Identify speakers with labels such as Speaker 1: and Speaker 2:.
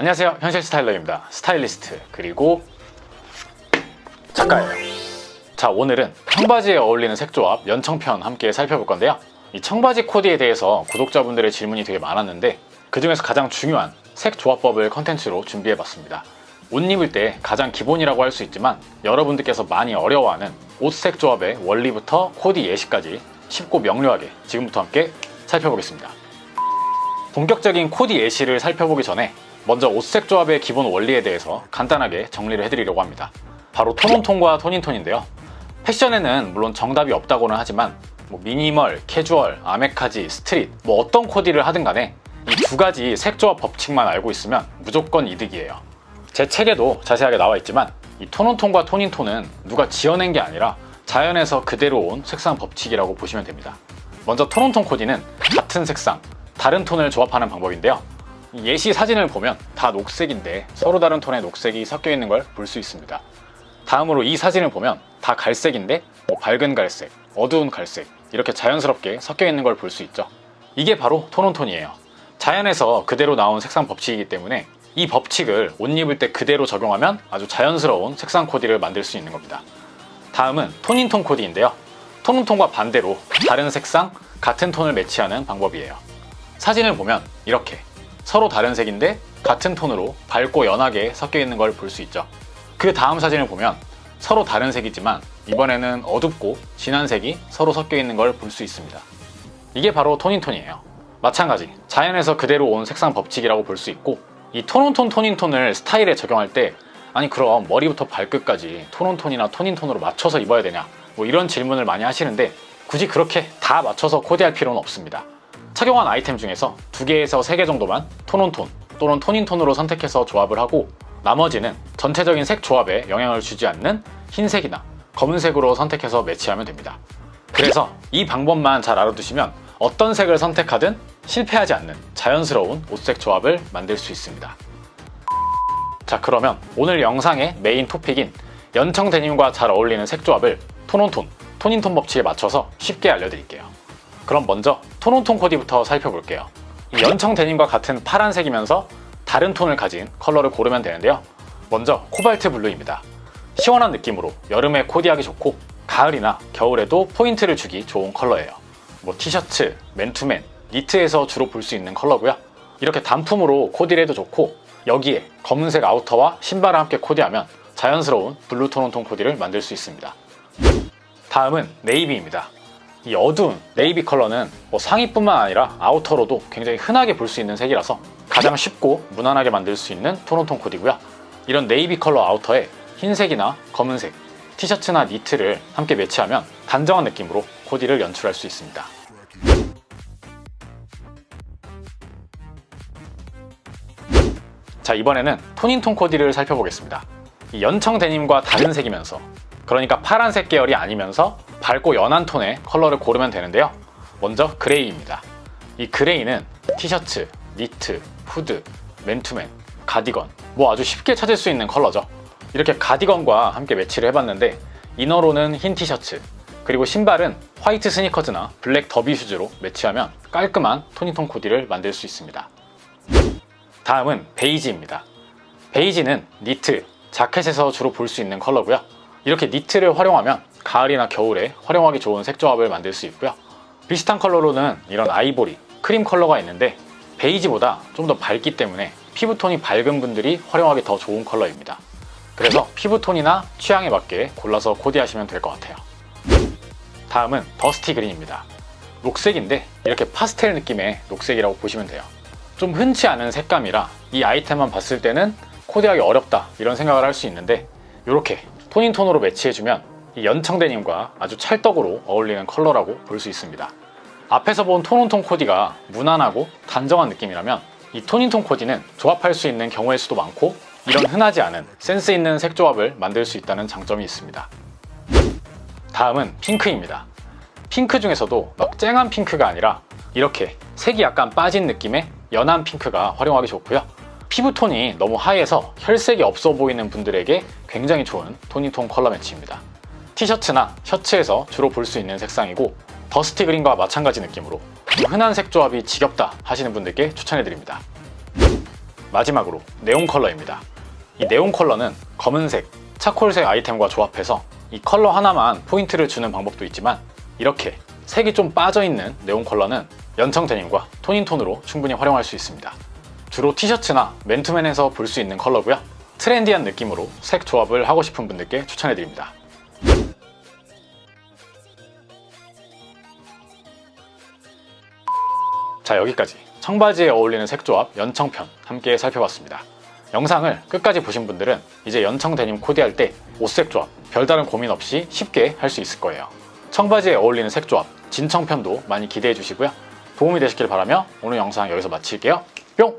Speaker 1: 안녕하세요. 현실 스타일러입니다. 스타일리스트 그리고 작가예요. 자 오늘은 청바지에 어울리는 색조합 연청편 함께 살펴볼 건데요. 이 청바지 코디에 대해서 구독자분들의 질문이 되게 많았는데 그 중에서 가장 중요한 색 조합법을 컨텐츠로 준비해봤습니다. 옷 입을 때 가장 기본이라고 할 수 있지만 여러분들께서 많이 어려워하는 옷색 조합의 원리부터 코디 예시까지 쉽고 명료하게 지금부터 함께 살펴보겠습니다. 본격적인 코디 예시를 살펴보기 전에 먼저 옷색 조합의 기본 원리에 대해서 간단하게 정리를 해드리려고 합니다. 바로 톤온톤과 톤인톤인데요. 패션에는 물론 정답이 없다고는 하지만 뭐 미니멀, 캐주얼, 아메카지, 스트릿 뭐 어떤 코디를 하든 간에 이 두 가지 색 조합 법칙만 알고 있으면 무조건 이득이에요. 제 책에도 자세하게 나와 있지만 이 톤온톤과 톤인톤은 누가 지어낸 게 아니라 자연에서 그대로 온 색상 법칙이라고 보시면 됩니다. 먼저 톤온톤 코디는 같은 색상, 다른 톤을 조합하는 방법인데요. 이 예시 사진을 보면 다 녹색인데 서로 다른 톤의 녹색이 섞여 있는 걸 볼 수 있습니다. 다음으로 이 사진을 보면 다 갈색인데 뭐 밝은 갈색, 어두운 갈색 이렇게 자연스럽게 섞여 있는 걸 볼 수 있죠. 이게 바로 톤온톤이에요. 자연에서 그대로 나온 색상 법칙이기 때문에 이 법칙을 옷 입을 때 그대로 적용하면 아주 자연스러운 색상 코디를 만들 수 있는 겁니다. 다음은 톤인톤 코디인데요. 톤온톤과 반대로 다른 색상, 같은 톤을 매치하는 방법이에요. 사진을 보면 이렇게 서로 다른 색인데 같은 톤으로 밝고 연하게 섞여 있는 걸 볼 수 있죠. 그 다음 사진을 보면 서로 다른 색이지만 이번에는 어둡고 진한 색이 서로 섞여 있는 걸 볼 수 있습니다. 이게 바로 톤인톤이에요. 마찬가지 자연에서 그대로 온 색상 법칙이라고 볼 수 있고 이 톤온톤 톤인톤을 스타일에 적용할 때 아니 그럼 머리부터 발끝까지 톤온톤이나 톤인톤으로 맞춰서 입어야 되냐 뭐 이런 질문을 많이 하시는데 굳이 그렇게 다 맞춰서 코디할 필요는 없습니다. 착용한 아이템 중에서 두 개에서 세개 정도만 톤온톤 또는 톤인톤으로 선택해서 조합을 하고 나머지는 전체적인 색 조합에 영향을 주지 않는 흰색이나 검은색으로 선택해서 매치하면 됩니다. 그래서 이 방법만 잘 알아두시면 어떤 색을 선택하든 실패하지 않는 자연스러운 옷색 조합을 만들 수 있습니다. 자 그러면 오늘 영상의 메인 토픽인 연청 데님과 잘 어울리는 색 조합을 톤온톤, 톤인톤 법칙에 맞춰서 쉽게 알려드릴게요. 그럼 먼저 톤온톤 코디부터 살펴볼게요. 이 연청 데님과 같은 파란색이면서 다른 톤을 가진 컬러를 고르면 되는데요. 먼저 코발트 블루입니다. 시원한 느낌으로 여름에 코디하기 좋고 가을이나 겨울에도 포인트를 주기 좋은 컬러예요. 뭐 티셔츠, 맨투맨, 니트에서 주로 볼 수 있는 컬러고요. 이렇게 단품으로 코디를 해도 좋고 여기에 검은색 아우터와 신발을 함께 코디하면 자연스러운 블루 톤온톤 코디를 만들 수 있습니다. 다음은 네이비입니다. 이 어두운 네이비 컬러는 뭐 상의뿐만 아니라 아우터로도 굉장히 흔하게 볼 수 있는 색이라서 가장 쉽고 무난하게 만들 수 있는 톤온톤 코디고요. 이런 네이비 컬러 아우터에 흰색이나 검은색, 티셔츠나 니트를 함께 매치하면 단정한 느낌으로 코디를 연출할 수 있습니다. 자 이번에는 톤인톤 코디를 살펴보겠습니다. 이 연청 데님과 다른 색이면서 그러니까 파란색 계열이 아니면서 밝고 연한 톤의 컬러를 고르면 되는데요. 먼저 그레이입니다. 이 그레이는 티셔츠, 니트, 후드, 맨투맨, 가디건 뭐 아주 쉽게 찾을 수 있는 컬러죠. 이렇게 가디건과 함께 매치를 해봤는데 이너로는 흰 티셔츠 그리고 신발은 화이트 스니커즈나 블랙 더비 슈즈로 매치하면 깔끔한 톤인톤 코디를 만들 수 있습니다. 다음은 베이지입니다. 베이지는 니트, 자켓에서 주로 볼 수 있는 컬러고요. 이렇게 니트를 활용하면 가을이나 겨울에 활용하기 좋은 색 조합을 만들 수 있고요. 비슷한 컬러로는 이런 아이보리, 크림 컬러가 있는데 베이지보다 좀 더 밝기 때문에 피부톤이 밝은 분들이 활용하기 더 좋은 컬러입니다. 그래서 피부톤이나 취향에 맞게 골라서 코디하시면 될 것 같아요. 다음은 더스티 그린입니다. 녹색인데 이렇게 파스텔 느낌의 녹색이라고 보시면 돼요. 좀 흔치 않은 색감이라 이 아이템만 봤을 때는 코디하기 어렵다 이런 생각을 할 수 있는데 이렇게 톤인 톤으로 매치해주면 이 연청 데님과 아주 찰떡으로 어울리는 컬러라고 볼 수 있습니다. 앞에서 본 톤온톤 코디가 무난하고 단정한 느낌이라면 이 톤인톤 코디는 조합할 수 있는 경우의 수도 많고 이런 흔하지 않은 센스 있는 색 조합을 만들 수 있다는 장점이 있습니다. 다음은 핑크입니다. 핑크 중에서도 막 쨍한 핑크가 아니라 이렇게 색이 약간 빠진 느낌의 연한 핑크가 활용하기 좋고요. 피부톤이 너무 하얘서 혈색이 없어 보이는 분들에게 굉장히 좋은 톤인톤 컬러 매치입니다. 티셔츠나 셔츠에서 주로 볼 수 있는 색상이고 더스티 그린과 마찬가지 느낌으로 좀 흔한 색 조합이 지겹다 하시는 분들께 추천해드립니다. 마지막으로 네온 컬러입니다. 이 네온 컬러는 검은색, 차콜색 아이템과 조합해서 이 컬러 하나만 포인트를 주는 방법도 있지만 이렇게 색이 좀 빠져있는 네온 컬러는 연청 데님과 톤인톤으로 충분히 활용할 수 있습니다. 주로 티셔츠나 맨투맨에서 볼 수 있는 컬러고요. 트렌디한 느낌으로 색 조합을 하고 싶은 분들께 추천해드립니다. 자 여기까지 청바지에 어울리는 색조합 연청편 함께 살펴봤습니다. 영상을 끝까지 보신 분들은 이제 연청 데님 코디할 때 옷색 조합 별다른 고민 없이 쉽게 할 수 있을 거예요. 청바지에 어울리는 색 조합 진청편도 많이 기대해 주시고요. 도움이 되셨길 바라며 오늘 영상 여기서 마칠게요.